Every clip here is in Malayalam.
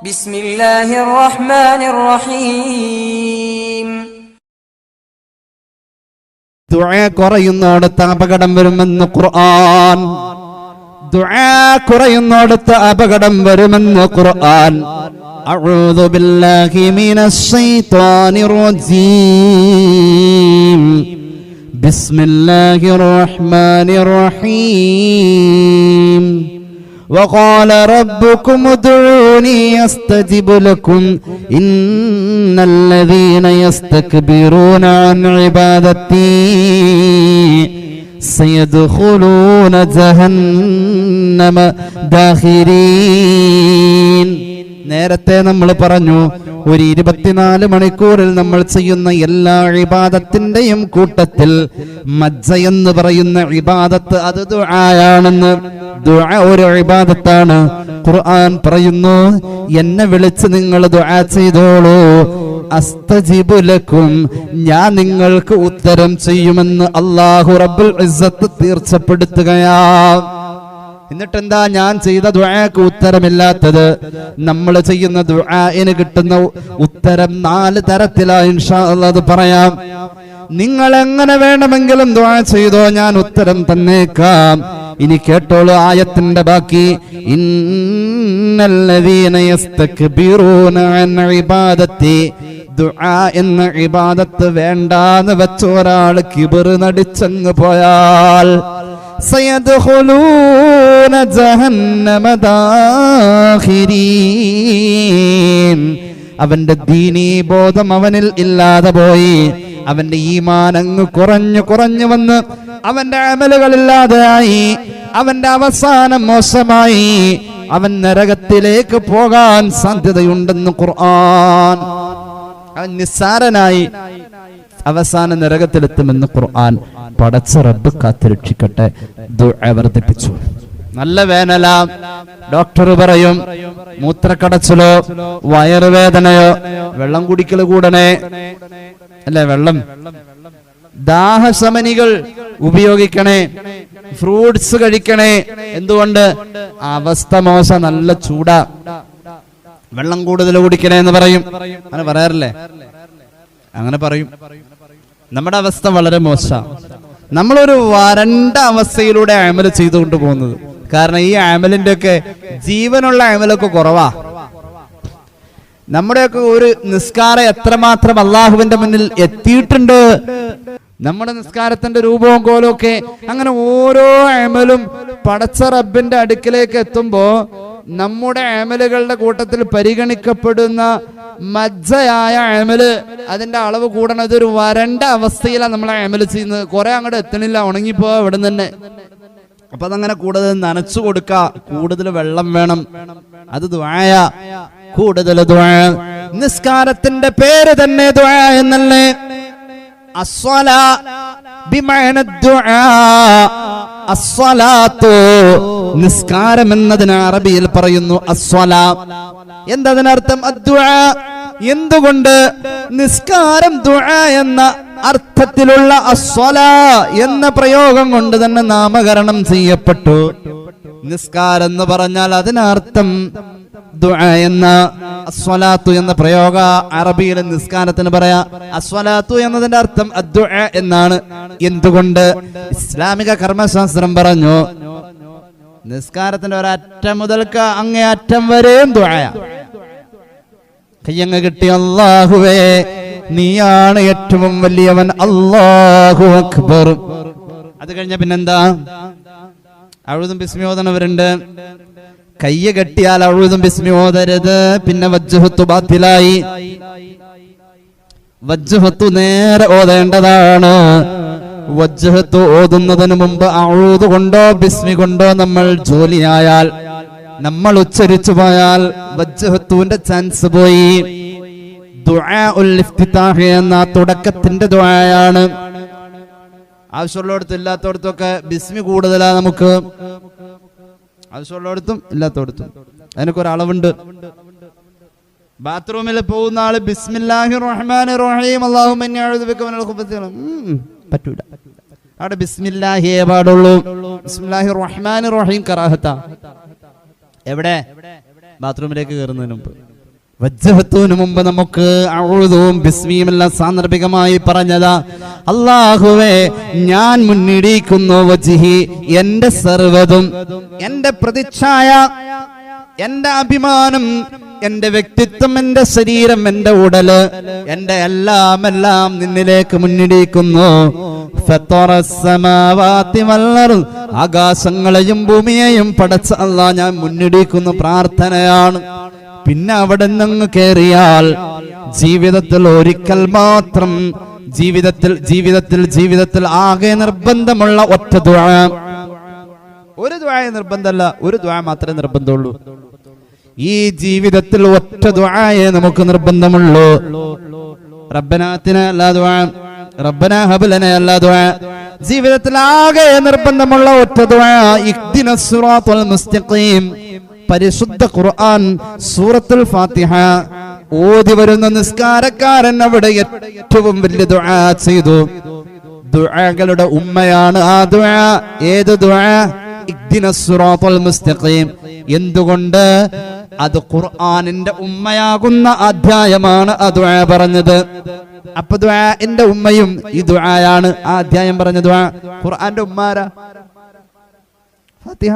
ബിസ്മില്ലാഹിർ റഹ്മാനിർ റഹീം ദുആ കുറയുന്നോടത്ത് അപകടം വരുമെന്ന് ഖുർആൻ. ദുആ കുറയുന്നോടത്ത് അപകടം വരുമെന്ന് ഖുർആൻ. അഊദു ബില്ലാഹി മിനശ് ശൈത്വാനിർ റജീം ബിസ്മില്ലാഹിർ റഹ്മാനിർ റഹീം وقال ربكم ادعوني أستجب لكم إن الذين يستكبرون عن عبادتي سيدخلون جهنم داخرين. നേരത്തെ നമ്മൾ പറഞ്ഞു ഒരു ഇരുപത്തിനാല് മണിക്കൂറിൽ നമ്മൾ ചെയ്യുന്ന എല്ലാ വിവാദത്തിന്റെയും കൂട്ടത്തിൽ മജ്ജ എന്ന് പറയുന്ന വിവാദത്ത് അത് ദുആയാണെന്ന്. ദുആ ഒരു വിവാദത്താണ് ഖുർആൻ പറയുന്നു എന്നെ വിളിച്ച് നിങ്ങൾ ദുആ ചെയ്തോളൂ. അസ്തജിബുലക്കും ഞാൻ നിങ്ങൾക്ക് ഉത്തരം ചെയ്യുമെന്ന് അല്ലാഹു റബ്ബുൽ ഇസ്സത്ത് തീർച്ചപ്പെടുത്തുകയാ. എന്നിട്ട് എന്താ ഞാൻ ചെയ്ത ദുആക്ക് ഉത്തരമില്ലാത്തത്? നമ്മൾ ചെയ്യുന്ന ദുആന് കിട്ടുന്ന ഉത്തരം നാല് തരത്തിലാ ഇൻഷാ അത് പറയാം. നിങ്ങൾ എങ്ങനെ വേണമെങ്കിലും ദുആ ചെയ്തോ ഞാൻ ഉത്തരം തന്നേക്കാം. ഇനി കേട്ടോളൂ ആയത്തിന്റെ ബാക്കി. അൻ ദുആ എന്ന ഇബാദത്ത് വേണ്ടാന്ന് വെച്ച ഒരാൾ കിബിറ് നടിച്ചങ്ങ് പോയാൽ സയദ്ഖുലൂന ജഹന്നമ ദാഖിരീൻ. അവന്റെ ദീനീ ബോധം അവനിൽ ഇല്ലാതെ പോയി. അവന്റെ ഈമാനങ്ങ് കുറഞ്ഞു കുറഞ്ഞു വന്ന് അവന്റെ അമലുകളില്ലാതെയായി അവന്റെ അവസാനം മോശമായി. അവൻ നരകത്തിലേക്ക് പോകാൻ സാധ്യതയുണ്ടെന്ന് ഖുർആൻ. അവൻ നിസ്സാരനായി. അവസാന നരകത്തിലെത്തുമെന്ന് ഖുർആൻ പടച്ച റബ്ബ് കാത്തുരക്ഷിക്കട്ടെ വർദ്ധിപ്പിച്ചു. നല്ല വേനല. ഡോക്ടർ പറയും മൂത്രക്കടച്ചിലോ വയറുവേദനയോ വെള്ളം കുടിക്കൽ കൂടനെ അല്ലെ വെള്ളം. ദാഹശമനികൾ ഉപയോഗിക്കണേ. ഫ്രൂട്ട്സ് കഴിക്കണേ. എന്തുകൊണ്ട്? അവസ്ഥ മോശ നല്ല ചൂടാ. വെള്ളം കൂടുതൽ കുടിക്കണേ എന്ന് പറയും. അങ്ങനെ പറയാറില്ലേ? അങ്ങനെ പറയും. നമ്മുടെ അവസ്ഥ വളരെ മോശമാണ് നമ്മളൊരു വരണ്ട അവസ്ഥയിലൂടെ അമൽ ചെയ്തുകൊണ്ട് പോകുന്നത്. കാരണം ഈ അമലിന്റെ ഒക്കെ ജീവനുള്ള അമലൊക്കെ കുറവാ. നമ്മുടെയൊക്കെ ഒരു നിസ്കാരം എത്രമാത്രം അള്ളാഹുവിന്റെ മുന്നിൽ എത്തിയിട്ടുണ്ട്? നമ്മുടെ നിസ്കാരത്തിന്റെ രൂപവും കോലൊക്കെ അങ്ങനെ ഓരോ അമലും പടച്ച റബ്ബിന്റെ അടുക്കിലേക്ക് എത്തുമ്പോ നമ്മുടെ അമലുകളുടെ കൂട്ടത്തിൽ പരിഗണിക്കപ്പെടുന്ന മജ്ജയായ അമൽ അതിന്റെ അളവ് കൂടണം. ഇതൊരു വരണ്ട അവസ്ഥയിലാണ് നമ്മൾ അമൽ ചെയ്യുന്നത്. കുറെ അങ്ങോട്ട് എത്തണില്ല. ഉണങ്ങിപ്പോ ഇവിടെ തന്നെ അപ്പൊ അതങ്ങനെ കൂടുതൽ നനച്ചു കൊടുക്ക കൂടുതൽ വെള്ളം വേണം. അത് ദ്വായ കൂടുതൽ ദ്വായ നിസ്കാരത്തിന്റെ പേര് തന്നെ ദ്വായ എന്നല്ലേ അസ്വല ബിമഅന ദുആ അസ്വലാത്തു നിസ്കാരം എന്നതിന് അറബിയിൽ പറയുന്നു അസ്വല. എന്തതിനർത്ഥം എന്തുകൊണ്ട് നിസ്കാരം എന്ന അർത്ഥത്തിലുള്ള അസ്വല എന്ന പ്രയോഗം കൊണ്ട് തന്നെ നാമകരണം ചെയ്യപ്പെട്ടു. നിസ്കാരം എന്ന് പറഞ്ഞാൽ അതിനർത്ഥം എന്ന അസ്വലാത്തു എന്ന പ്രയോഗ അറബിയിൽ നിസ്കാരത്തിന് പറയാ. അസ്വലാത്തു എന്നതിന്റെ അർത്ഥം എന്നാണ്. എന്തുകൊണ്ട്? ഇസ്ലാമിക കർമ്മശാസ്ത്രം പറഞ്ഞു നിസ്കാരത്തിന്റെ ഒരറ്റം മുതൽക്ക് അങ്ങേ അറ്റം വരെയും കയ്യങ്ങ് കിട്ടി അള്ളാഹുവേ നീയാണ് ഏറ്റവും വലിയവൻ അള്ളാഹു അക്ബർ. അത് കഴിഞ്ഞ പിന്നെന്താ? അഴുതും ബിസ്മി കയ്യ കെട്ടിയാൽ അഴുതും ബിസ്മി ഓതരുത് പിന്നെ വജ്ജുഹത്തു ബാത്തിലായി. വജ്ജുഹത്തു നേരെ ഓതേണ്ടതാണ്. വജ്ജുഹത്തു ഓതുന്നതിന് മുമ്പ് അഴുതു കൊണ്ടോ ബിസ്മി കൊണ്ടോ നമ്മൾ ജോലിയായാൽ നമ്മൾ ഉച്ചരിച്ചു പോയാൽ വജ്ജഹത്തുവിന്റെ ചാൻസ് പോയി. ദുആ ഉൽ ഇഫ്തിതാഹ് എന്ന തുടക്കത്തിന്റെ ദുആയാണ്. ആവശ്യമുള്ളിടത്തും ഇല്ലാത്തടത്തൊക്കെ ബിസ്മി കൂടുതലാ നമുക്ക്. ആവശ്യമുള്ളിടത്തും ഇല്ലാത്തടത്തും അതിനൊക്കെ ഒരു അളവുണ്ട്. ബാത്റൂമിൽ പോകുന്ന ആൾ ബിസ്മില്ലാഹി റഹ്മാൻ റഹീം ഉം, പറ്റൂല. അവിടെ ബിസ്മില്ലാഹിയേ പാടുള്ളൂ ബിസ്മില്ലാഹി റഹ്മാൻ റഹീം കറാഹത്ത. എവിടെ? ബാത്റൂമിലേക്ക് കയറുന്നതിന് മുമ്പ്. വജ്ജഹത്തുവിന് മുമ്പ് നമുക്ക് അഴുതും ബിസ്മിയും എല്ലാം സാന്ദർഭികമായി പറഞ്ഞതാ അള്ളാഹുവേ ഞാൻ മുന്നിടിക്കുന്നു വജിഹി എന്റെ സർവതും എന്റെ പ്രതിച്ഛായ എന്റെ അഭിമാനം എന്റെ വ്യക്തിത്വം എന്റെ ശരീരം എന്റെ ഉടൽ എന്റെ എല്ലാം എല്ലാം നിന്നിലേക്ക് മുന്നിടിക്കുന്നു. ആകാശങ്ങളെയും ഭൂമിയെയും പടച്ച അല്ലാ ഞാൻ മുന്നിടിക്കുന്നു പ്രാർത്ഥനയാണ് പിന്നെ അവിടെ നിന്ന് കയറിയാൽ ജീവിതത്തിൽ ഒരിക്കൽ മാത്രം ജീവിതത്തിൽ ജീവിതത്തിൽ ജീവിതത്തിൽ ആകെ നിർബന്ധമുള്ള ഒറ്റ ദുആ. ഒരു ദ്വായ നിർബന്ധമല്ല ഒരു ദ്വാ മാത്രമേ നിർബന്ധമുള്ളൂ. ഈ ജീവിതത്തിൽ ഒറ്റ ദ്വായേ നമുക്ക് നിർബന്ധമുള്ളൂ. റബ്ബനാത്തിന് അല്ലാ ദ്വാ റബ്ബന ഹബലന അല്ലാ ദ്വാ ജീവിതത്തിൽ ആകെ നിർബന്ധമുള്ള ഒറ്റ ദ്വാ ഇഖ്ദിനസ് സിറാത്തുൽ മുസ്തഖീം. പരിശുദ്ധ ഖുർആൻ സൂറത്തുൽ ഫാത്തിഹ. ഓതി വരുന്ന നിസ്കാരക്കാരൻ അവിടെ ഏറ്റവും വലിയ ദുആ ചെയ്തു. ദുആകളുടെ ഉമ്മയാണ് ആ ദുആ. ഏത് ദുആ? എന്തുകൊണ്ട്? അത് ഖുർആനിന്റെ ഉമ്മയാകുന്ന അധ്യായമാണ് ആ ദുആ പറഞ്ഞത്. അപ്പൊ ദുആന്റെ ഉമ്മയും ഈ ദുആയാണ് ആ അധ്യായം പറഞ്ഞ ദുആ. ഖുർആന്റെ ഉമ്മാരാ ഫാത്തിഹ.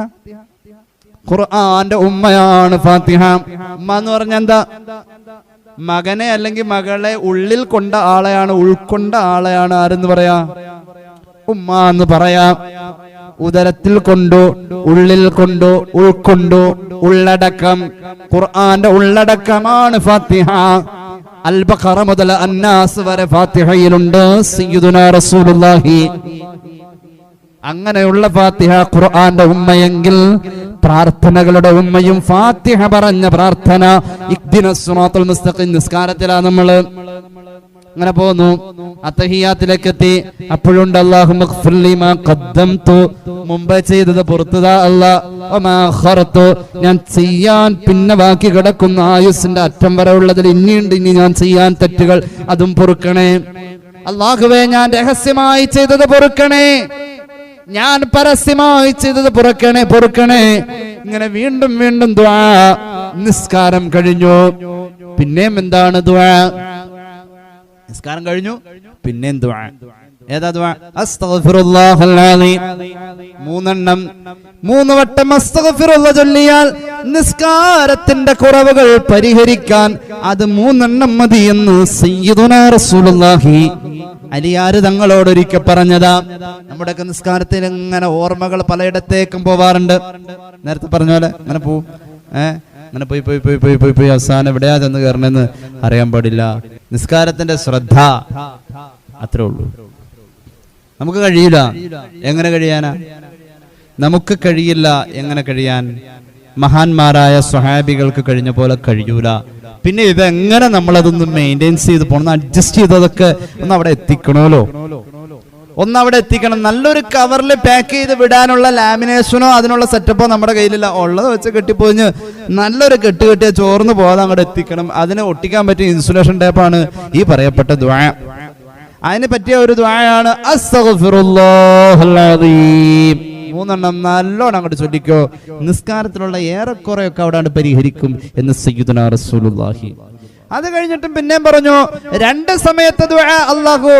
ഖുർആന്റെ ഉമ്മയാണ് ഫാത്തിഹ. ഉമ്മ എന്ന് പറഞ്ഞാൽ എന്താ? മകനെ അല്ലെങ്കിൽ മകളെ ഉള്ളിൽ കൊണ്ട ആളെയാണ് ഉൾക്കൊണ്ട ആളെയാണ് ആരെന്ന് പറയാ? ഉമ്മ എന്ന് പറയാ. ഉദരത്തിൽ കൊണ്ടു ഉള്ളിൽ കൊണ്ടു ഉൾക്കൊണ്ടു ഉള്ളടക്കം. ഖുർആന്റെ ഉള്ളടക്കമാണ് ഫാത്തിഹ. അൽബഖറ മുതൽ അന്നാസ് വരെ ഫാത്തിഹയിലുണ്ട്. സയ്യിദുനാ റസൂലുള്ളാഹി. അങ്ങനെയുള്ള ഫാത്തിഹ ഖുർആന്റെ ഉമ്മയെങ്കിൽ പ്രാർത്ഥനകളുടെ ഉമ്മയും ഫാത്തിഹ പറഞ്ഞ പ്രാർത്ഥന നിസ്കാരത്തിലാ നമ്മൾ. അങ്ങനെ പോന്നു. അത്തഹിയാത്തിലേക്ക് എത്തി. അപ്പോഴുണ്ട് അല്ലാഹു ഖദ്ദംതു. മുമ്പ് ചെയ്തത് പുറത്തുതാ അള്ളാഹു വമാ ഞാൻ ചെയ്യാൻ പിന്നെ ബാക്കി കിടക്കുന്ന ആയുസിന്റെ അറ്റം വരെ ഉള്ളതിൽ ഇനിയുണ്ട്. ഇനി ഞാൻ ചെയ്യാൻ തെറ്റുകൾ അതും പൊറുക്കണേ. അള്ളാഹുവേ ഞാൻ രഹസ്യമായി ചെയ്തത് പൊറുക്കണേ. ഞാൻ പരസ്യമായി ചെയ്തത് പുറക്കണേ പൊറുക്കണേ. ഇങ്ങനെ വീണ്ടും വീണ്ടും ദ്വാ നിസ്കാരം കഴിഞ്ഞു. പിന്നെയും എന്താണ് ദ്വാ നിസ്കാരം കഴിഞ്ഞു. പിന്നെയും ദ്വാ ഏതാ മൂന്നെണ്ണം. മൂന്ന് വട്ടം ചൊല്ലിയാൽ നിസ്കാരത്തിന്റെ കുറവുകൾ പരിഹരിക്കാൻ അത് മൂന്നെണ്ണം മതി എന്ന് സയ്യിദുനാ റസൂലുള്ളാഹി അലിയാര് തങ്ങളോട് ഒരിക്കൽ പറഞ്ഞതാ. നമ്മുടെ നിസ്കാരത്തിൽ ഇങ്ങനെ ഓർമ്മകൾ പലയിടത്തേക്കും പോവാറുണ്ട്. നേരത്തെ പറഞ്ഞ പോലെ അങ്ങനെ പോവും. ഏഹ് അങ്ങനെ പോയി പോയി പോയി പോയി പോയി പോയി. അവസാനം എവിടെയാ ചെന്ന് കയറണമെന്ന് അറിയാൻ പാടില്ല. നിസ്കാരത്തിന്റെ ശ്രദ്ധ. അത്രേ ഉള്ളൂ. നമുക്ക് കഴിയില്ല എങ്ങനെ കഴിയാനാ? നമുക്ക് കഴിയില്ല. എങ്ങനെ കഴിയാൻ? മഹാന്മാരായ സ്വഹാബികൾക്ക് കഴിഞ്ഞ പോലെ കഴിയൂല. പിന്നെ ഇതെങ്ങനെ നമ്മൾ അതൊന്ന് മെയിന്റെയിൻസ് ചെയ്ത് പോകണം അഡ്ജസ്റ്റ് ചെയ്തതൊക്കെ ഒന്ന് അവിടെ എത്തിക്കണമല്ലോ. ഒന്ന് അവിടെ എത്തിക്കണം. നല്ലൊരു കവറിൽ പാക്ക് ചെയ്ത് വിടാനുള്ള ലാമിനേഷനോ അതിനുള്ള സെറ്റപ്പോ നമ്മുടെ കയ്യിലില്ല. ഉള്ളത് വെച്ച് കെട്ടിപ്പോഞ്ഞ് നല്ലൊരു കെട്ട് കെട്ടിയ ചോർന്ന് പോകാതെ അങ്ങോട്ട് എത്തിക്കണം. അതിന് ഒട്ടിക്കാൻ പറ്റിയ ഇൻസുലേഷൻ ടേപ്പാണ് ഈ പറയപ്പെട്ട ദ്വായ അതിന് പറ്റിയ ഒരു ദ്വായാണ് അസ്തഗ്ഫിറുല്ലാഹൽ മൂന്നെണ്ണം നല്ലോണം അങ്ങോട്ട് ചൊല്ലിക്കോ. നിസ്കാരത്തിലുള്ള ഏറെക്കുറെയൊക്കെ അവിടെ പരിഹരിക്കും എന്ന് സയ്യിദുനാ റസൂലുള്ളാഹി. അത് കഴിഞ്ഞിട്ടും പിന്നെയും പറഞ്ഞു രണ്ട് സമയത്ത് അള്ളാഹു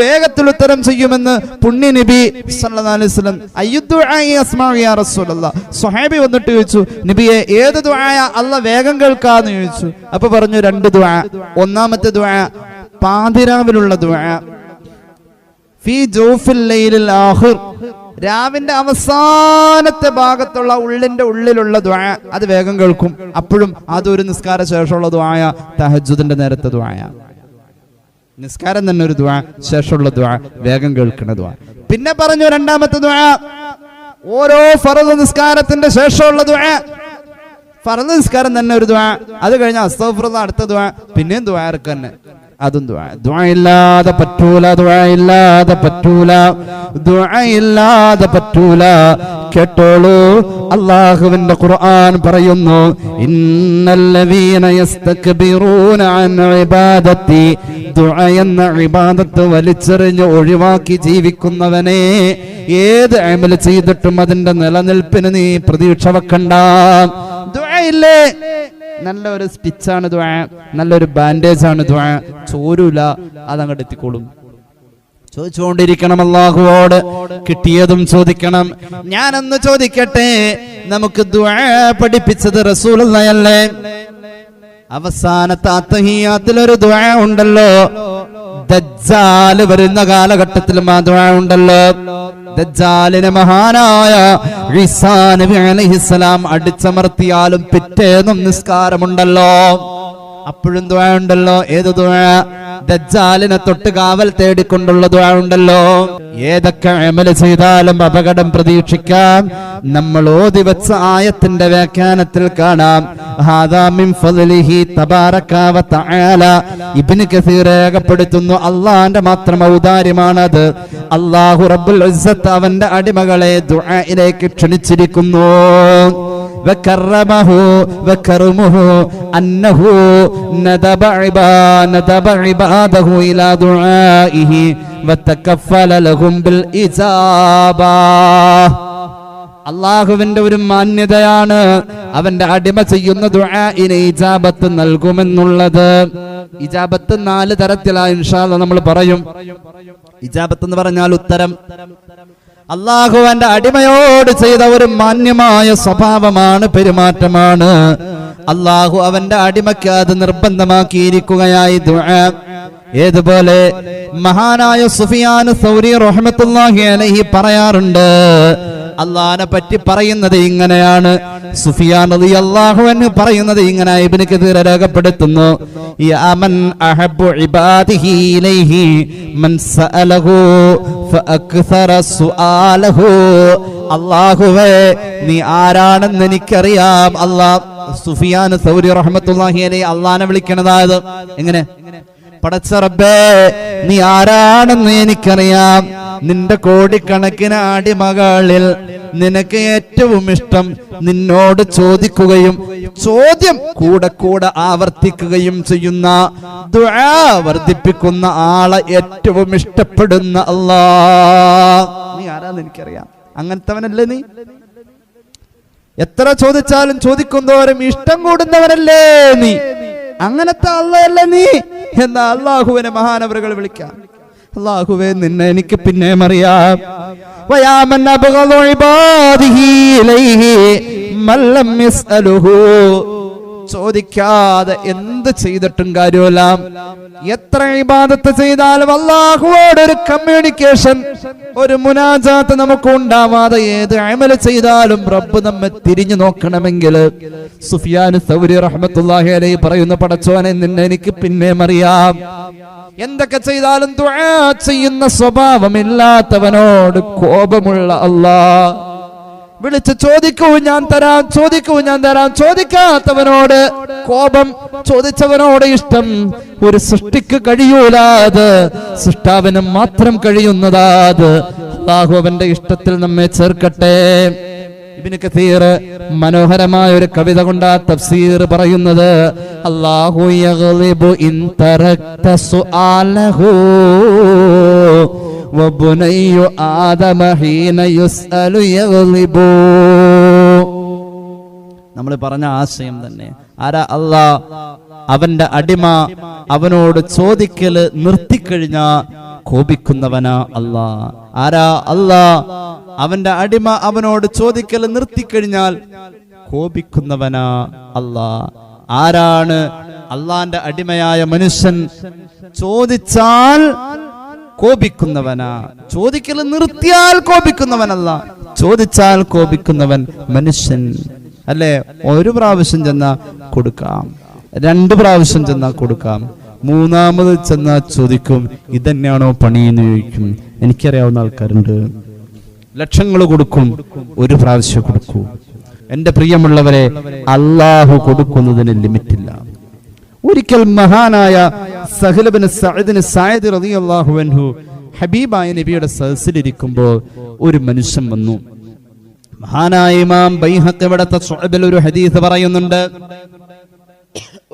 വേഗത്തിൽ ഉത്തരം ചെയ്യുമെന്ന് പുണ്യ നബി യാ സ്വഹാബി വന്നിട്ട് ചോദിച്ചു നബിയെ ഏത് ദുആയ? അല്ല വേഗം കേൾക്കാന്ന് ചോദിച്ചു. അപ്പൊ പറഞ്ഞു രണ്ട് ദുആ ഒന്നാമത്തെ ദുആ പാതിരാവിലുള്ള ദുആ. ഫീ ജോഫിൽ ആഖിർ രാവിന്റെ അവസാനത്തെ ഭാഗത്തുള്ള ഉള്ളിന്റെ ഉള്ളിലുള്ള ദ്വായ അത് വേഗം കേൾക്കും. അപ്പോഴും അതൊരു നിസ്കാര ശേഷമുള്ള ദ്വായ തഹജുദിന്റെ നേരത്തെ ദ്വായ. നിസ്കാരം തന്നെ ഒരു ദ്വാ ശേഷമുള്ള ദ്വാ വേഗം കേൾക്കുന്ന ദ്വാ. പിന്നെ പറഞ്ഞു രണ്ടാമത്തെ ദ്വാ ഓരോ ഫറദ് നിസ്കാരത്തിന്റെ ശേഷമുള്ള ദ്വാ. ഫറദ് നിസ്കാരം തന്നെ ഒരു ദ്വാ. അത് കഴിഞ്ഞ അസ്തഫ്രദ അടുത്ത ദ്വാ പിന്നെയും ദ്വാർക്ക് തന്നെ. അതും ദ്വാ ദ്വാ ഇല്ലാതെ പറ്റൂല ദ്വാ ഇല്ലാതെ പറ്റൂല ദ്വാ ഇല്ലാതെ പറ്റൂല. കേട്ടോളൂ അള്ളാഹുവിന്റെ ഖുർആൻ പറയുന്നു അൻ ഇബാദത്തി. ദുആ എന്ന ഇബാദത്ത് വലിച്ചെറിഞ്ഞ് ഒഴിവാക്കി ജീവിക്കുന്നവനെ ഏത് അമൽ ചെയ്തിട്ടും അതിന്റെ നിലനിൽപ്പിന് നീ പ്രതീക്ഷ വെക്കണ്ട. ഇല്ലേ നല്ലൊരു സ്റ്റിച്ചാണ് ദ്വാ നല്ലൊരു ബാൻഡേജ് ആണ് ദ്വാ ചോരൂല അതങ്ങോട്ട് എത്തിക്കോളും. ചോദിച്ചുകൊണ്ടിരിക്കണം അള്ളാഹുവോട് കിട്ടിയതും ചോദിക്കണം. ഞാനൊന്ന് ചോദിക്കട്ടെ നമുക്ക് ദ്വാ പഠിപ്പിച്ചത് റസൂലല്ലേ അവസാനത്തെ അത്തഹിയാത്തിലൊരു ദ്വാ ഉണ്ടല്ലോ. ദജ്ജാൽ വരുന്ന കാലഘട്ടത്തിൽ ദുആ ഉണ്ടല്ലോ. ദജ്ജാലിനെ മഹാനായ നബി അലൈഹിസ്സലാം അടിച്ചമർത്തിയാലും പിറ്റേന്നും നിസ്കാരമുണ്ടല്ലോ. അപ്പോഴും ദ്വാ ഉണ്ടല്ലോ. ഏത് ദ്വാ ദജ്ജാലിനെ തൊട്ട് കാവൽ തേടിക്കൊണ്ടുള്ള ദുആ ഉണ്ടല്ലോ. ഏതൊക്കെ അമൽ ചെയ്താലും അപകടം പ്രതീക്ഷിക്കാം. നമ്മൾ ഓതി വെച്ച ആയത്തിന്റെ വ്യാഖ്യാനത്തിൽ കാണാം. ഇബ്നു കസീർ രേഖപ്പെടുത്തുന്നു അള്ളാന്റെ മാത്രം ഔദാര്യമാണത്. അല്ലാഹു റബ്ബുൽ അവന്റെ അടിമകളെ ദുആയിലേക്ക് ക്ഷണിച്ചിരിക്കുന്നു. وكرمه وكرمه أنه ندب عباد ندب عباده إلى دعائه وتكفل لهم بالإجابة അള്ളാഹുവിന്റെ ഒരു മാന്യതയാണ് അവന്റെ അടിമ ചെയ്യുന്ന ദുആഇന് ഇജാബത്ത് നൽകുമെന്നുള്ളത് ഇജാബത്ത് നാല് തരത്തിലാ ഇൻഷാല്ല നമ്മൾ പറയും ഇജാബത്ത് എന്ന് പറഞ്ഞാൽ ഉത്തരം അള്ളാഹു എന്റെ അടിമയോട് ചെയ്ത ഒരു മാന്യമായ സ്വഭാവമാണ് പെരുമാറ്റമാണ്. അള്ളാഹു അവന്റെ അടിമയ്ക്ക് അത് നിർബന്ധമാക്കിയിരിക്കുകയായി. ദുആ. ഏതുപോലെ മഹാനായ സുഫിയാൻ സൗരി റഹ്മത്തുള്ളാഹി അലൈഹി പറയാറുണ്ട് അള്ളഹാനെ പറ്റി പറയുന്നത് ഇങ്ങനെയാണ്. സുഫിയാൻ അലി അള്ളാഹു എന്ന് പറയുന്നത് ഇങ്ങനെ ഇബ്നു കതീർ രേഖപ്പെടുത്തുന്നു യാ മൻ അഹബ്ബു ഇബാദിഹി ഇലൈഹി മൻ സഅലഹു ഫഅക്സറ സുആലഹു. അല്ലാഹുവേ നീ ആരാണെന്ന് എനിക്കറിയാം. അള്ളാഹ് സുഫിയാൻ സൗരി റഹ്മത്തുള്ളാഹി അലൈഹി അള്ളാഹിനെ വിളിക്കണതായത്. എങ്ങനെ? പടച്ച റബ്ബേ നീ ആരാണെന്ന് എനിക്കറിയാം. നിന്റെ കോടിക്കണക്കിന് അടിമകളിൽ നിനക്ക് ഏറ്റവും ഇഷ്ടം നിന്നോട് ചോദിക്കുകയും ചോദ്യം കൂടെ കൂടെ ആവർത്തിക്കുകയും ചെയ്യുന്ന വർദ്ധിപ്പിക്കുന്ന ആളെ ഏറ്റവും ഇഷ്ടപ്പെടുന്ന അല്ലാ. നീ ആരാന്ന് എനിക്കറിയാം. അങ്ങനത്തവനല്ലേ നീ? എത്ര ചോദിച്ചാലും ചോദിക്കുന്നവരും ഇഷ്ടം കൂടുന്നവനല്ലേ നീ? അങ്ങനത്തെ അള്ളയല്ല നീ? എന്ന അള്ളാഹുവിനെ മഹാനവറുകൾ വിളിക്കാം. അള്ളാഹുവെ നിന്നെ എനിക്ക് പിന്നെ അറിയാം. വയാമൻ ചോദിക്കാതെ എന്ത് ചെയ്തിട്ടും കാര്യമല്ല. എത്ര ഇബാദത്ത് ചെയ്താലും അള്ളാഹുവോട് ഒരു കമ്മ്യൂണിക്കേഷൻ ഒരു മുനാജാത്ത് നമുക്ക് ഉണ്ടാവാതെ ഏത് അമൽ ചെയ്താലും റബ്ബ് നമ്മെ തിരിഞ്ഞു നോക്കണമെങ്കിൽ. സുഫിയാൻ സൗരി റഹ്മത്തുള്ളാഹി അലൈ പറയുന്ന പടച്ചോനെ നിന്നെ എനിക്ക് പിന്നെയും അറിയാം. എന്തൊക്കെ ചെയ്താലും ചെയ്യുന്ന സ്വഭാവമില്ലാത്തവനോട് കോപമുള്ള അല്ലാഹ്. വിളിച്ച് ചോദിക്കൂ ഞാൻ തരാം ചോദിക്കൂ ഞാൻ തരാം. ചോദിക്കാത്തവനോട് കോപം ചോദിച്ചവനോട് ഇഷ്ടം. ഒരു സൃഷ്ടിക്ക് കഴിയൂലാത് സൃഷ്ടാവിന് മാത്രം കഴിയുന്നതാത്. അള്ളാഹു അവന്റെ ഇഷ്ടത്തിൽ നമ്മെ ചേർക്കട്ടെ. കസീർ മനോഹരമായ ഒരു കവിത കൊണ്ടാ തഫ്സീർ പറയുന്നത് യഗ്ലിബു ഇൻ തറക്ത സുആലഹു وبني آدم حين يسأل يغلب നമ്മൾ പറഞ്ഞ ആശയം തന്നെ ആരാ അല്ലാ അവന്റെ അടിമ അവനോട് ചോദിക്കല് നിർത്തിക്കഴിഞ്ഞ കോപിക്കുന്നവനാ അല്ലാ ആരാ അല്ലാ അവന്റെ അടിമ അവനോട് ചോദിക്കല് നിർത്തിക്കഴിഞ്ഞാൽ കോപിക്കുന്നവനാ അല്ലാ ആരാണ് അള്ളാന്റെ അടിമയായ മനുഷ്യൻ ചോദിച്ചാൽ കോപിക്കുന്നവനാ. ചോദിക്കൽ നിർത്തിയാൽ കോപിക്കുന്നവനല്ല. ചോദിച്ചാൽ കോപിക്കുന്നവൻ മനുഷ്യൻ. അല്ലെ? ഒരു പ്രാവശ്യം ചെന്നാ കൊടുക്കാം. രണ്ട് പ്രാവശ്യം ചെന്നാ കൊടുക്കാം. മൂന്നാമത് ചെന്നാ ചോദിക്കും ഇതന്നെയാണോ എന്ന് ചോദിക്കും? എനിക്കറിയാവുന്ന ആൾക്കാരുണ്ട്. ലക്ഷങ്ങൾ കൊടുക്കും ഒരു പ്രാവശ്യം കൊടുക്കൂ. എന്റെ പ്രിയമുള്ളവരെ അള്ളാഹു കൊടുക്കുന്നതിന് ലിമിറ്റില്ല. ഒരിക്കൽ മഹാനായ സഹലബിന് സഅദിന് സായദ് റളിയല്ലാഹു അൻഹു ഹബീബായ നബിയുടെ സദസ്സിലിരിക്കുമ്പോൾ ഒരു മനുഷ്യൻ വന്നു. മഹാനായ ഇമാം ബൈഹത്ത് ഇവിടത്തെ സ്വഹബിൽ ഒരു ഹദീസ് പറയുന്നുണ്ട്.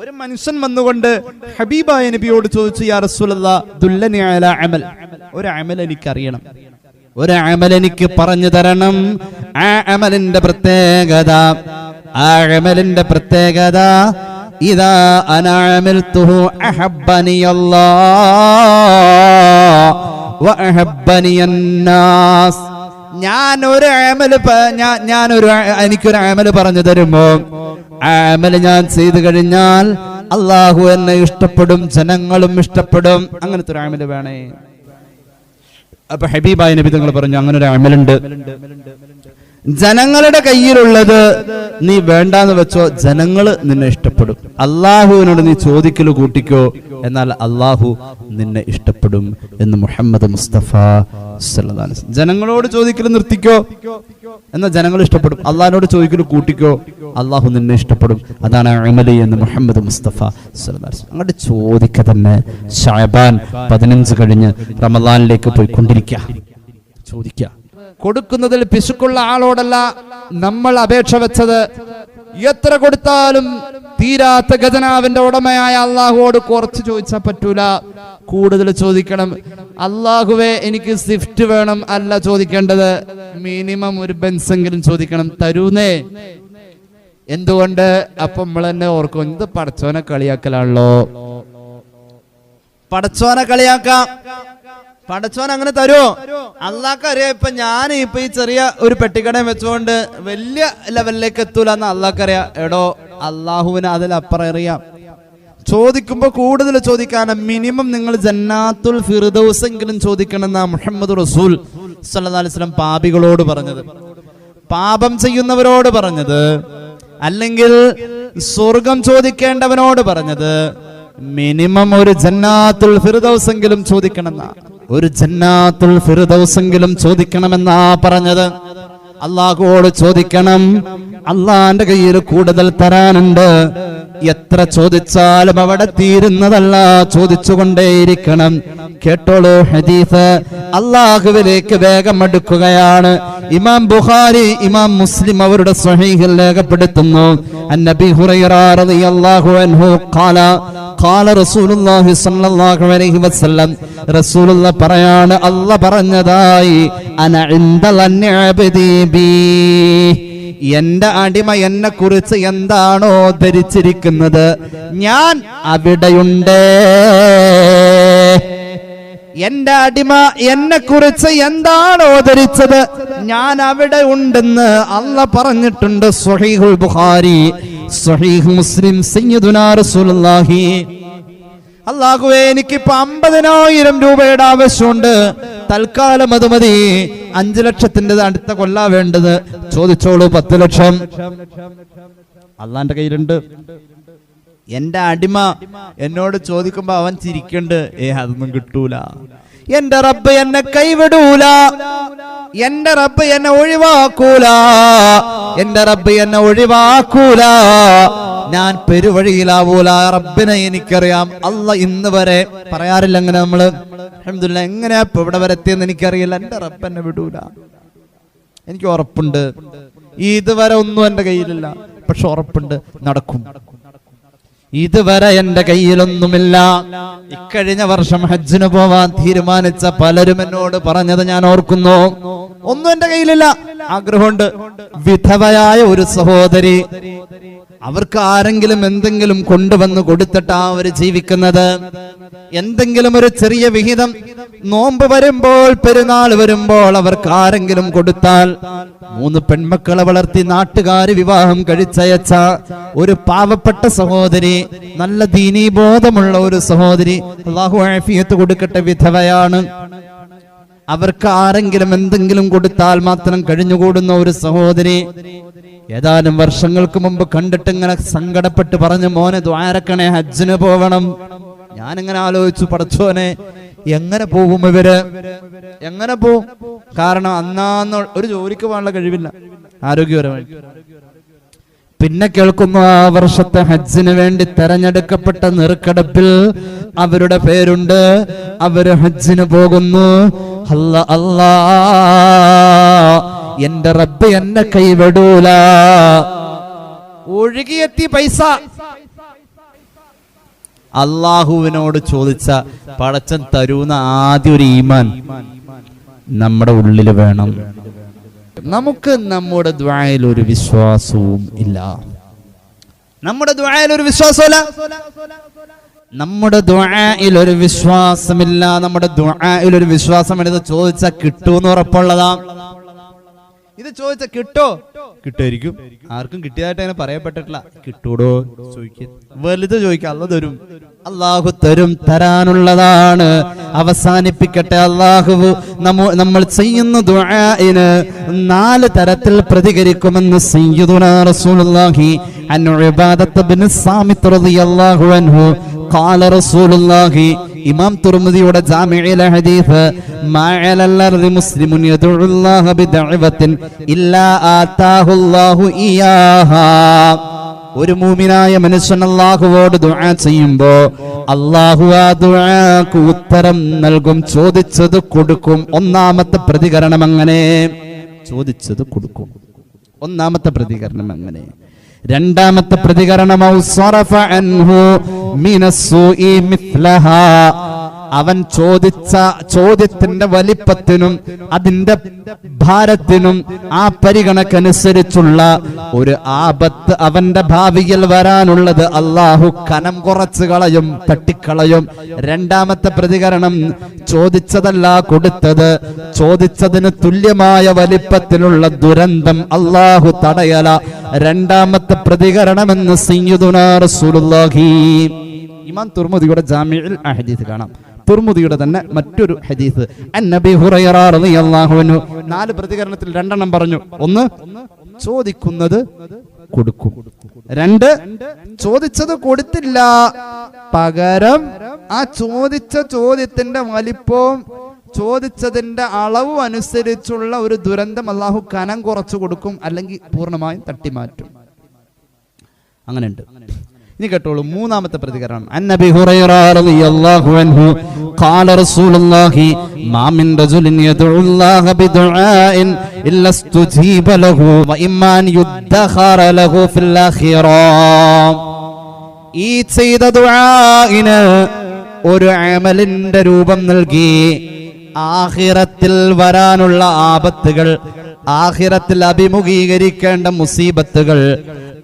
ഒരു മനുഷ്യൻ വന്നുകൊണ്ട് ഹബീബായ നബിയോട് ചോദിച്ചു യാ റസൂലല്ലാ ദുല്ലനി അമൽ. ഒരു അമൽ എനിക്ക് അറിയണം ഒരു അമൽ എനിക്ക് പറഞ്ഞു തരണം. ആ അമലിന്റെ പ്രത്യേകത ആ അമലിന്റെ പ്രത്യേകത ഇതാ അനാമിൽത്തുഹു അഹബ്ബനി അല്ലാഹ് വഅഹബ്ബനി അന്നാസ് ഞാൻ ഒരു പ- ഞാൻ ഒരു എനിക്കൊരു ആമൽ പറഞ്ഞു തരുമ്പോ ആമൽ ഞാൻ ചെയ്തു കഴിഞ്ഞാൽ അള്ളാഹു എന്നെ ഇഷ്ടപ്പെടും ജനങ്ങളും ഇഷ്ടപ്പെടും. അങ്ങനത്തെ ഒരു ആമൽ വേണേ. അപ്പൊ ഹബീബായ നബി തങ്ങൾ പറഞ്ഞു അങ്ങനെ ഒരു അമലുണ്ട്. ജനങ്ങളുടെ കയ്യിലുള്ളത് നീ വേണ്ടാന്ന് വെച്ചോ ജനങ്ങൾ നിന്നെ ഇഷ്ടപ്പെടും. അള്ളാഹുവിനോട് നീ ചോദിക്കൽ കൂട്ടിക്കോ എന്നാൽ അള്ളാഹു നിന്നെ ഇഷ്ടപ്പെടും എന്ന് മുഹമ്മദ് മുസ്തഫ. ജനങ്ങളോട് ചോദിക്കൽ നിർത്തിക്കോ എന്നാൽ ജനങ്ങൾ ഇഷ്ടപ്പെടും. അള്ളാഹിനോട് ചോദിക്കൽ കൂട്ടിക്കോ അള്ളാഹു നിന്നെ ഇഷ്ടപ്പെടും. അതാണ് അമലി എന്ന് മുഹമ്മദ് മുസ്തഫ. അങ്ങോട്ട് ചോദിക്ക തന്നെ. ഷാബാൻ പതിനഞ്ച് കഴിഞ്ഞ് റമദാനിലേക്ക് പോയിക്കൊണ്ടിരിക്കുക ചോദിക്കുക കൊടുക്കുന്നതിൽ പിശുക്കുള്ള ആളോടല്ല നമ്മൾ അപേക്ഷ വെച്ചത്. എത്ര കൊടുത്താലും തീരാത്ത ഖജനാവിന്റെ ഉടമയായ അള്ളാഹുവോട് കുറച്ച് ചോദിച്ചാൽ പറ്റൂല. കൂടുതൽ ചോദിക്കണം. അള്ളാഹുവെ എനിക്ക് സ്വിഫ്റ്റ് വേണം അല്ല ചോദിക്കേണ്ടത്. മിനിമം ഒരു ബെൻസെങ്കിലും ചോദിക്കണം. തരൂന്നേ. എന്തുകൊണ്ട്? അപ്പൊ നമ്മൾ തന്നെ ഓർക്കും എന്ത് പടച്ചോനെ കളിയാക്കലാണല്ലോ? പടച്ചോനെ കളിയാക്കാം. പടച്ചോൻ അങ്ങനെ തരുമോ അള്ളാഹ്ക്ക് അറിയാം ഇപ്പൊ ഞാൻ ഇപ്പൊ ഈ ചെറിയ ഒരു പെട്ടിക്കടയും വെച്ചുകൊണ്ട് വലിയ ലെവലിലേക്ക് എത്തൂല എന്ന് അള്ളാഹ്ക്ക് അറിയാം എടോ അള്ളാഹുവിന് അതിലപ്പുറം അറിയാം. ചോദിക്കുമ്പോ കൂടുതൽ ചോദിക്കാണ് മിനിമം നിങ്ങൾ ജന്നാത്തുൽ ഫിർദൗസ് എങ്കിലും ചോദിക്കണം എന്നാ മുഹമ്മദ് റസൂൽ സല്ലാസ്ലം പാപികളോട് പറഞ്ഞത്. പാപം ചെയ്യുന്നവരോട് പറഞ്ഞത് അല്ലെങ്കിൽ സ്വർഗം ചോദിക്കേണ്ടവനോട് പറഞ്ഞത് മിനിമം ഒരു ജന്നാത്തുൽ ചോദിക്കണം ചോദിക്കണമെന്നാ. ഒരു ജന്നാത്തുൽ ഫിറുദൗസെങ്കിലും ചോദിക്കണമെന്നാ പറഞ്ഞത്. അള്ളാഹുവോട് ചോദിക്കണം. അള്ളാന്റെ കയ്യിൽ കൂടുതൽ തരാനുണ്ട്. എത്ര ചോദിച്ചാലും അവിടെ തീരുന്നതല്ല. ചോദിച്ചുകൊണ്ടേയിരിക്കണം. കേട്ടോളൂ ഹദീഫ് അള്ളാഹുവിലേക്ക് വേഗം അടുക്കുകയാണ് ഇമാം ബുഖാരി ഇമാം മുസ്ലിം അവരുടെ സ്വഹീഹിൽ രേഖപ്പെടുത്തുന്നു. ഹുറൈറ റളിയല്ലാഹു അൻഹു ഖാല ഖാല റസൂലുള്ളാഹി സ്വല്ലല്ലാഹു അലൈഹി വസല്ലം. റസൂലുള്ള പറയാണ് അല്ല പറഞ്ഞതായി അന എന്റെ അടിമ എന്നെ കുറിച്ച് എന്താണോ ധരിച്ചിരിക്കുന്നത്? ഞാൻ അവിടെയുണ്ട്. എന്റെ അടിമ എന്നെ കുറിച്ച് എന്താണോ ധരിച്ചത്? ഞാൻ അവിടെ ഉണ്ടെന്ന് അല്ല പറഞ്ഞിട്ടുണ്ട് സ്വഹീഹുൽ ബുഖാരി സുഹൈഹു മുസ്ലിം സയ്യിദുനാ റസൂലുള്ളാഹി. അള്ളാഹുവേ എനിക്കിപ്പോ അമ്പതിനായിരം രൂപയുടെ ആവശ്യമുണ്ട്. തൽക്കാലം അത് മതി. അഞ്ചു ലക്ഷത്തിന്റെ അടുത്ത കൊല്ലാ വേണ്ടത്. ചോദിച്ചോളൂ പത്ത് ലക്ഷം. അള്ളാന്റെ കയ്യിലുണ്ട്. എന്റെ അടിമ എന്നോട് ചോദിക്കുമ്പോ അവൻ ചിരിക്കണ്ട്. ഏ അതൊന്നും കിട്ടൂല. എന്റെ റബ്ബ് എന്നെ കൈവിടൂല. എന്റെ റബ്ബ് എന്നെ ഒഴിവാക്കൂല. എന്റെ റബ്ബ് എന്നെ ഒഴിവാക്കൂല. ഞാൻ പെരുവഴിയിലാവൂല റബ്ബിനെ എനിക്കറിയാം. അല്ല ഇന്ന് വരെ പറയാറില്ല അങ്ങനെ നമ്മൾ. അൽഹംദുലില്ലാ എങ്ങനെയാ ഇപ്പൊ ഇവിടെ വരെ എത്തിയെന്ന് എനിക്കറിയില്ല. എന്റെ റബ്ബ് എന്നെ വിടൂല. എനിക്ക് ഉറപ്പുണ്ട്. ഇതുവരെ ഒന്നും എന്റെ കയ്യിലില്ല. പക്ഷെ ഉറപ്പുണ്ട്. നടക്കും. ഇതുവരെ എന്റെ കയ്യിലൊന്നുമില്ല. ഇക്കഴിഞ്ഞ വർഷം ഹജ്ജിന് പോവാൻ തീരുമാനിച്ച പലരും എന്നോട് പറഞ്ഞത് ഞാൻ ഓർക്കുന്നു. ഒന്നും എന്റെ കയ്യിലില്ല. ആഗ്രഹമുണ്ട്. വിധവയായ ഒരു സഹോദരി. അവർക്ക് ആരെങ്കിലും എന്തെങ്കിലും കൊണ്ടുവന്ന് കൊടുത്തിട്ടാ അവർ ജീവിക്കുന്നത്. എന്തെങ്കിലും ഒരു ചെറിയ വിഹിതം നോമ്പ് വരുമ്പോൾ പെരുന്നാൾ വരുമ്പോൾ അവർക്ക് ആരെങ്കിലും കൊടുത്താൽ മൂന്ന് പെൺമക്കളെ വളർത്തി നാട്ടുകാർ വിവാഹം കഴിച്ചയച്ച ഒരു പാവപ്പെട്ട സഹോദരി നല്ല ദീനീബോധമുള്ള ഒരു സഹോദരി അള്ളാഹു ആഫിയത്ത് കൊടുക്കട്ടെ വിധവയാണ്. അവർക്ക് ആരെങ്കിലും എന്തെങ്കിലും കൊടുത്താൽ മാത്രം കഴിഞ്ഞുകൂടുന്ന ഒരു സഹോദരി ഏതാനും വർഷങ്ങൾക്ക് മുമ്പ് കണ്ടിട്ട് ഇങ്ങനെ സങ്കടപ്പെട്ട് പറഞ്ഞു മോനെ ദ്വാരക്കണേ ഹജ്ജിന് പോവണം. ഞാനിങ്ങനെ ആലോചിച്ചു പഠിച്ചോനെ എങ്ങനെ പോകും ഇവർ? എങ്ങനെ പോകും? കാരണം അന്നാന്ന് ഒരു ജോലിക്ക് പോകാനുള്ള കഴിവില്ല. ആരോഗ്യപരമായി പിന്നെ കേൾക്കുന്നു ആ വർഷത്തെ ഹജ്ജിന് വേണ്ടി തെരഞ്ഞെടുക്കപ്പെട്ട നെറുക്കടപ്പിൽ അവരുടെ പേരുണ്ട്. അവർ ഹജ്ജിന് പോകുന്നു. അല്ല അല്ലാ എന്റെ റബ്ബ് എന്നെ കൈവിടൂല. ഒഴുകിയെത്തി പൈസ. അള്ളാഹുവിനോട് ചോദിച്ച പടച്ചൻ തരുന്ന ആദ്യ ഒരു ഈമാൻ നമ്മുടെ ഉള്ളിൽ വേണം. നമുക്ക് നമ്മുടെ ദ്വായയിൽ ഒരു വിശ്വാസവും ഇല്ല. നമ്മുടെ ദ്വായയിൽ ഒരു വിശ്വാസമല്ല നമ്മുടെ ദ്വായയിൽ ഒരു വിശ്വാസമില്ല. നമ്മുടെ ദ്വായയിൽ ഒരു വിശ്വാസം എടുത്ത് ചോദിച്ചാൽ കിട്ടുമെന്ന് ഉറപ്പുള്ളതാ. ഇത് ചോദിച്ച കിട്ടോ? കിട്ടുമായിരിക്കും. ആർക്കും കിട്ടിയതായിട്ട് അങ്ങനെ പറയപ്പെട്ടിട്ടില്ല. കിട്ടൂടോ? ചോദിക്കുക വലുത് ചോദിക്കുക അല്ല തരും അള്ളാഹു തരും തരാനുള്ളതാണ്. അവസാനിപ്പിക്കട്ടെ അള്ളാഹു. നമ്മൾ ചെയ്യുന്ന ദുആഇന് നാല് തരത്തിൽ പ്രതികരിക്കുമെന്ന് സയ്യിദുന റസൂലുള്ളാഹി അൻ ഇബാദത്ത് ബിൻ സാമിത് റളിയല്ലാഹു അൻഹു ഖാല റസൂലുള്ളാഹി. ഇമാം തുർമുദിയുടെ ജാമിഇലെ ഹദീസ് മാഅലൽ അർദി മുസ്ലിമുൻ യദുഉല്ലാഹ ബിദഅവത്തിൻ ഇല്ലാ ആതാഹുല്ലാഹു ഇയാഹാ. ഒരു മൂമിനായ മനുഷ്യൻ അള്ളാഹുവോട് ദുആ ചെയ്യുമ്പോ അള്ളാഹു ആ ദുആക്ക് ഉത്തരം നൽകും ചോദിച്ചത് കൊടുക്കും. ഒന്നാമത്തെ പ്രതികരണം അങ്ങനെ ചോദിച്ചത് കൊടുക്കും. ഒന്നാമത്തെ പ്രതികരണം അങ്ങനെ രണ്ടാമത്തെ പ്രതികരണം അവൻ ചോദിച്ച ചോദ്യത്തിന്റെ വലിപ്പത്തിനും അതിന്റെ ഭാരത്തിനും ആ പരിഗണക്കനുസരിച്ചുള്ള ഒരു ആപത്ത് അവന്റെ ഭാവിയിൽ വരാനുള്ളത് അള്ളാഹു കനം കുറച്ചു കളയും തട്ടിക്കളയും. രണ്ടാമത്തെ പ്രതികരണം ചോദിച്ചതല്ല കൊടുത്തത്. ചോദിച്ചതിന് തുല്യമായ വലിപ്പത്തിലുള്ള ദുരന്തം അള്ളാഹു തടയല. രണ്ടാമത്തെ പ്രതികരണമെന്ന് സയ്യിദുനാ റസൂലുള്ളാഹി. ഇമാം തുർമുദിയുടെ ജാമ്യയിൽ ഹദീസ് കാണാം. തുർമുദിയുടെ തന്നെ മറ്റൊരു ഹദീസ്. നാല് പ്രതികരണത്തിൽ രണ്ടെണ്ണം പറഞ്ഞു. ഒന്ന് ചോദിക്കുന്നത് കൊടുക്കും. രണ്ട് ചോദിച്ചത് കൊടുത്തില്ല. പകരം ആ ചോദിച്ച ചോദ്യത്തിന്റെ വലിപ്പവും ചോദിച്ചതിന്റെ അളവ് അനുസരിച്ചുള്ള ഒരു ദുരന്തം അള്ളാഹു കനം കുറച്ചു കൊടുക്കും അല്ലെങ്കിൽ പൂർണമായും തട്ടിമാറ്റും. അങ്ങനെയുണ്ട്. ഇനി കേട്ടോളൂ മൂന്നാമത്തെ പ്രതികരണം. അന്നബി ഹുറൈറ റളിയല്ലാഹു അൻഹു ഖാല റസൂലുള്ളാഹി മാ റജുലിൻ യദഉല്ലാഹ ബിദുആഇൻ ഇല്ല സ്തുജീബ ലഹു വ യുദ്ദഖറ ലഹു ഫിൽ ആഖിറ. ഈ ഒരു അമലിന്റെ രൂപം നൽകി ആഖിറത്തിൽ വരാനുള്ള ആപത്തുകൾ ആഖിറത്തിൽ അഭിമുഖീകരിക്കേണ്ട മുസീബത്തുകൾ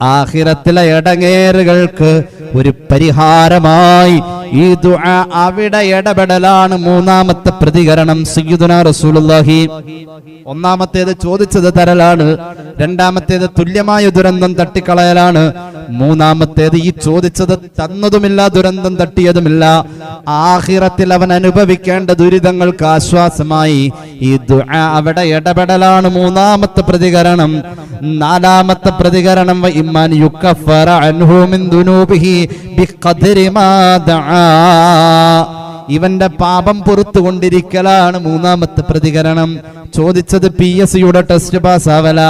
ആഖിറത്തിലെ ഇടങ്ങേറുകൾക്ക് ഒരു പരിഹാരമായി ഈ ദുആ അവിടെ ഇടപെടലാണ് മൂന്നാമത്തെ പ്രതികരണം സയ്യിദുന റസൂലുള്ളാഹി. ഒന്നാമത്തേത് ചോദിച്ചത് തരലാണ് രണ്ടാമത്തേത് തുല്യമായ ദുരന്തം തട്ടിക്കളയലാണ് മൂന്നാമത്തേത് ഈ ചോദിച്ചത് തന്നതുമില്ല ദുരന്തം തട്ടിയതുമില്ല. ആഹിറത്തിൽ അവൻ അനുഭവിക്കേണ്ട ദുരിതങ്ങൾക്ക് ആശ്വാസമായി ഈ ദുആ അവിടെ ഇടപെടലാണ് മൂന്നാമത്തെ പ്രതികരണം. നാലാമത്തെ പ്രതികരണം ഇമ്മാൻ യുക്കഫറ അൻഹു മിൻ ദുനൂബിഹി ബിഖദ്രി മാ ദആ ഇവന്റെ പാപം പുറത്തു കൊണ്ടിരിക്കലാണ് മൂന്നാമത്തെ പ്രതികരണം. ചോദിച്ചത് പി എസ് സിയുടെ ടെസ്റ്റ് പാസ്സാവല.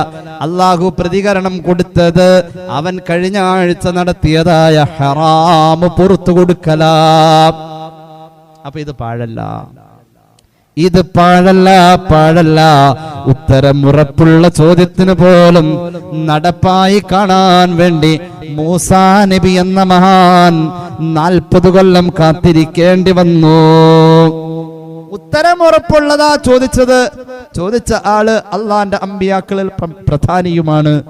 അള്ളാഹു പ്രതികരണം കൊടുത്തത് അവൻ കഴിഞ്ഞ ആഴ്ച നടത്തിയതായ ഹറാമ് പുറത്തു കൊടുക്കലാ. അപ്പൊ ഇത് പാഴല്ല. ഇത് പാഴല്ല പാഴല്ല. ഉത്തരം ഉറപ്പുള്ള ചോദ്യത്തിന് പോലും നടപ്പായി കാണാൻ വേണ്ടി മൂസാ നബി എന്ന മഹാൻ നാൽപ്പത് കൊല്ലം കാത്തിരിക്കേണ്ടി വന്നു. ഉത്തരം ഉറപ്പുള്ളതാ ചോദിച്ചത്. ചോദിച്ച ആൾ അള്ളാന്റെ അമ്പിയാക്കളിൽ പ്ര- പ്രധാനിയുമാണ്.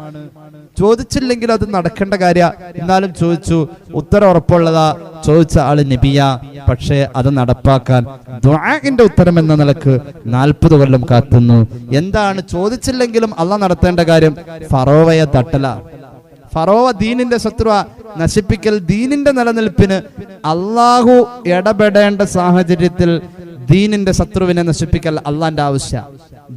ചോദിച്ചില്ലെങ്കിൽ അത് നടക്കേണ്ട കാര്യ. എന്നാലും ചോദിച്ചു ഉത്തരം ഉറപ്പുള്ളതാ. ചോദിച്ച ആൾ നബിയ. പക്ഷേ അത് നടപ്പാക്കാൻ ദ്വാഗിന്റെ ഉത്തരം എന്ന നിലയ്ക്ക് നാൽപ്പത് കൊല്ലം കാത്തുന്നു. എന്താണ് ചോദിച്ചില്ലെങ്കിലും അല്ല നടത്തേണ്ട കാര്യം? ഫറോവയെ തട്ടല. ഫറോവ ദീനിന്റെ ശത്രുവ. നശിപ്പിക്കൽ ദീനിന്റെ നിലനിൽപ്പിന് അള്ളാഹു ഇടപെടേണ്ട സാഹചര്യത്തിൽ ദീനിന്റെ ശത്രുവിനെ നശിപ്പിക്കൽ അള്ളാന്റെ ആവശ്യ.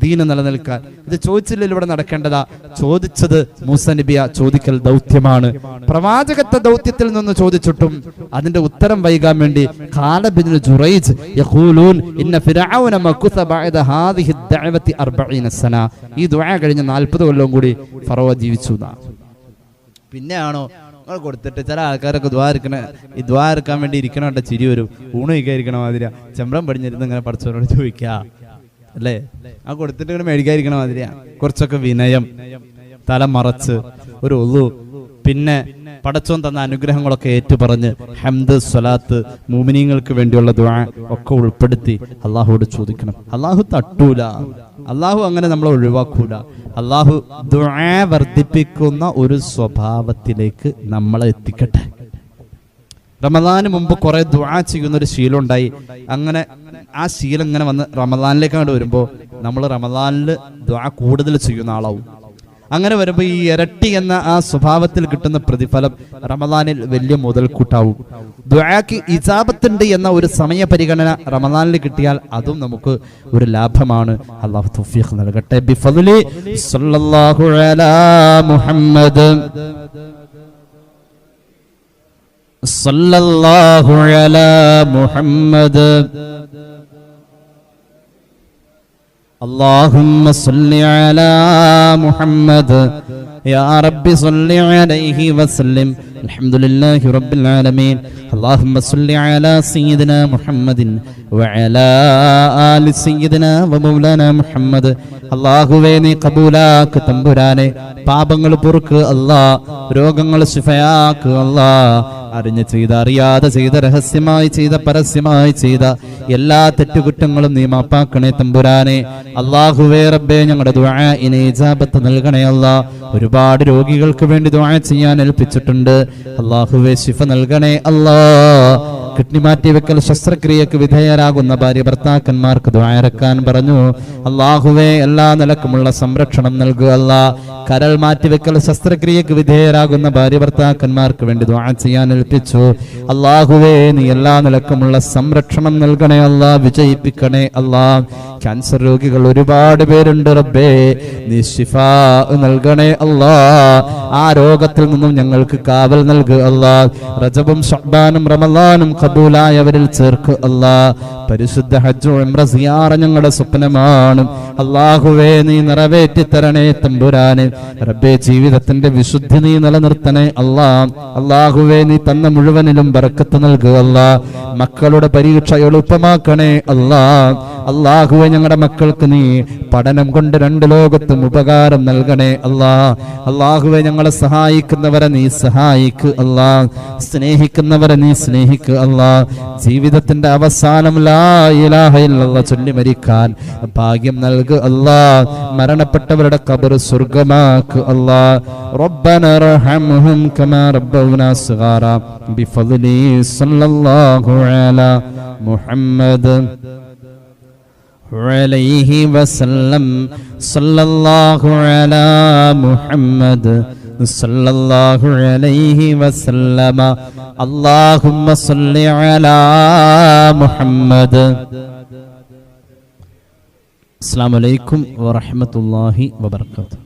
ദീന് നിലനിൽക്കാൻ. ഇത് ചോദിച്ചില്ല ഇവിടെ നടക്കേണ്ടതാ. ചോദിച്ചത് മൂസ നബിയ ചോദിക്കൽ ദൗത്യമാണ്. പ്രവാചകത്വ ദൗത്യത്തിൽ നിന്ന് ചോദിച്ചിട്ടും അതിന്റെ ഉത്തരം വൈകാൻ വേണ്ടി കാലബിന് യഖൂലൂൻ ഇന്ന ബഅദ ഹാദിഹി ദഅവതി 40 സന. ഈ ദുആ കഴിഞ്ഞ 40 കൊല്ലവും കൂടി ഫറോ ജീവിച്ചു പിന്നെയാണോ? നിങ്ങൾ കൊടുത്തിട്ട് ചില ആൾക്കാരൊക്കെ ദ്വാരക്കണ ഈ ദ്വാരക്കാൻ വേണ്ടി ഇരിക്കണ ചിരി വരും. ഊണ് കഴിക്കാതിരിക്കണ മാതിരിയാ. ചെമ്പ്രം പടിഞ്ഞിരുന്ന് ഇങ്ങനെ പഠിച്ചവരോട് ചോദിക്കാ. അല്ലേ? ആ കൊടുത്തിട്ട് ഇങ്ങനെ മേടിക്കാതിരിക്കണ മാതിരിയാ. കുറച്ചൊക്കെ വിനയം തല മറച്ച് ഒരു ഒതു പിന്നെ പടച്ചോൻ തന്ന അനുഗ്രഹങ്ങളൊക്കെ ഏറ്റുപറഞ്ഞ് ഹംദ് സ്വലാത്ത് മൂമിനീങ്ങൾക്ക് വേണ്ടിയുള്ള ദുആ ഒക്കെ ഉൾപ്പെടുത്തി അള്ളാഹുവോട് ചോദിക്കണം. അള്ളാഹു തട്ടൂല. അള്ളാഹു അങ്ങനെ നമ്മളെ ഒഴിവാക്കൂല. അള്ളാഹു ദുആ വർദ്ധിപ്പിക്കുന്ന ഒരു സ്വഭാവത്തിലേക്ക് നമ്മളെ എത്തിക്കട്ടെ. റമദാന് മുമ്പ് കുറെ ദുആ ചെയ്യുന്ന ഒരു ശീലം ഉണ്ടായി അങ്ങനെ ആ ശീലം ഇങ്ങനെ വന്ന് റമദാനിലേക്ക് അങ്ങോട്ട് വരുമ്പോൾ നമ്മൾ റമദാനിൽ ദുആ കൂടുതൽ ചെയ്യുന്ന ആളാവും. അങ്ങനെ വരുമ്പോൾ ഈ ഇരട്ടി എന്ന ആ സ്വഭാവത്തിൽ കിട്ടുന്ന പ്രതിഫലം റമദാനിൽ വലിയ മുതൽക്കൂട്ടാവും. ദുആക്ക് ഇജാബത്തുണ്ട് എന്ന ഒരു സമയ പരിഗണന റമദാനിൽ കിട്ടിയാൽ അതും നമുക്ക് ഒരു ലാഭമാണ്. അള്ളാഹു തൗഫീഖ് നൽകട്ടെ. ബിഫദ്ലി സല്ലല്ലാഹു അലാ മുഹമ്മദ്. صلى الله على محمد اللهم صل على محمد يا رب صل عليه وسلم الحمد لله رب العالمين اللهم صل على سيدنا محمد وعلى آل سيدنا ومولانا محمد അള്ളാഹുവേ നീ കബൂലാക്ക് തമ്പുരാനെ പാപങ്ങൾ പൊറുക്ക് അല്ലാ രോഗങ്ങൾ ശിഫയാക്ക് അല്ലാ അറിഞ്ഞ് ചെയ്ത അറിയാതെ ചെയ്ത രഹസ്യമായി ചെയ്ത പരസ്യമായി ചെയ്ത എല്ലാ തെറ്റുകുറ്റങ്ങളും നീ മാപ്പാക്കണേ തമ്പുരാനെ. അള്ളാഹുവേ റബ്ബേ ഞങ്ങളുടെ ദുആഇനെ ഇജാബത്ത് നൽകണേ അല്ല. ഒരുപാട് രോഗികൾക്ക് വേണ്ടി ദുആ ചെയ്യാൻ ഏൽപ്പിച്ചിട്ടുണ്ട്. അള്ളാഹുവേ ശിഫ നൽകണേ അല്ലാ. കിഡ്നി മാറ്റിവെക്കൽ ശസ്ത്രക്രിയക്ക് വിധേയരാകുന്ന ഭാര്യ ഭർത്താക്കന്മാർക്ക് ദ്വാരക്കാൻ പറഞ്ഞു. അള്ളാഹുവേ എല്ലാ നിലക്കുമുള്ള സംരക്ഷണം നൽകുക അല്ല. കരൾ മാറ്റിവെക്കൽ ശസ്ത്രക്രിയക്ക് വിധേയരാകുന്ന ഭാര്യ ഭർത്താക്കന്മാർക്ക് വേണ്ടി ദ്വാ ചെയ്യാൻ ഏൽപ്പിച്ചു. അള്ളാഹുവേ നീ എല്ലാ നിലക്കുമുള്ള സംരക്ഷണം നൽകണേ അല്ല വിജയിപ്പിക്കണേ അല്ലാ. ക്യാൻസർ രോഗികൾ ഒരുപാട് പേരുണ്ട് റബ്ബേ. നീ ശിഫ നൽകണേ അല്ലാ. ആ രോഗത്തിൽ നിന്നും ഞങ്ങൾക്ക് കാവൽ നൽകുക അല്ലാ. റജബും ഷഹ്ബാനും റമലാനും കബൂലായവരിൽ ചേർക്ക് അല്ലാ. പരിശുദ്ധ ഹജ്ജു ഉംറ സിയാറ ഞങ്ങളുടെ സ്വപ്നമാണ്. അള്ളാഹുവേ നീ നിറവേറ്റി തരണേ തമ്പുരാനെ. റബ്ബേ ജീവിതത്തിന്റെ വിശുദ്ധി നീ നിലനിർത്തണേ അള്ളാ. അള്ളാഹുവേ നീ തന്ന മുഴുവനിലും ബറക്കത്ത് നൽകുക അല്ലാ മക്കളുടെ പരീക്ഷ എളുപ്പമാക്കണേ അല്ലാ അള്ളാഹുവെ ഞങ്ങളുടെ മക്കൾക്ക് നീ പഠനം കൊണ്ട് രണ്ട് ലോകത്തും ഉപകാരം നൽകണേ അല്ലാ. അള്ളാഹുവെ ഞങ്ങളെ സഹായിക്കുന്നവരെ നീ സഹായിക്ക് അല്ലാ. സ്നേഹിക്കുന്നവരെ നീ സ്നേഹിക്ക് അല്ലാ. ജീവിതത്തിന്റെ അവസാനം ലാ ഇലാഹ ഇല്ലല്ലാഹ് ചൊല്ലി മരിക്കാൻ ഭാഗ്യം നൽകു അല്ലാ. മരണപ്പെട്ടവരുടെ കബർ സ്വർഗമാക്ക് അല്ലാ. ربنا ارحمهم كما കമാ صغارا സഗാറ صلى സല്ലല്ലാഹു على മുഹമ്മദ് عليه وسلم صلى الله على محمد صلى الله عليه وسلم اللهم صل على محمد السلام عليكم ورحمة الله وبركاته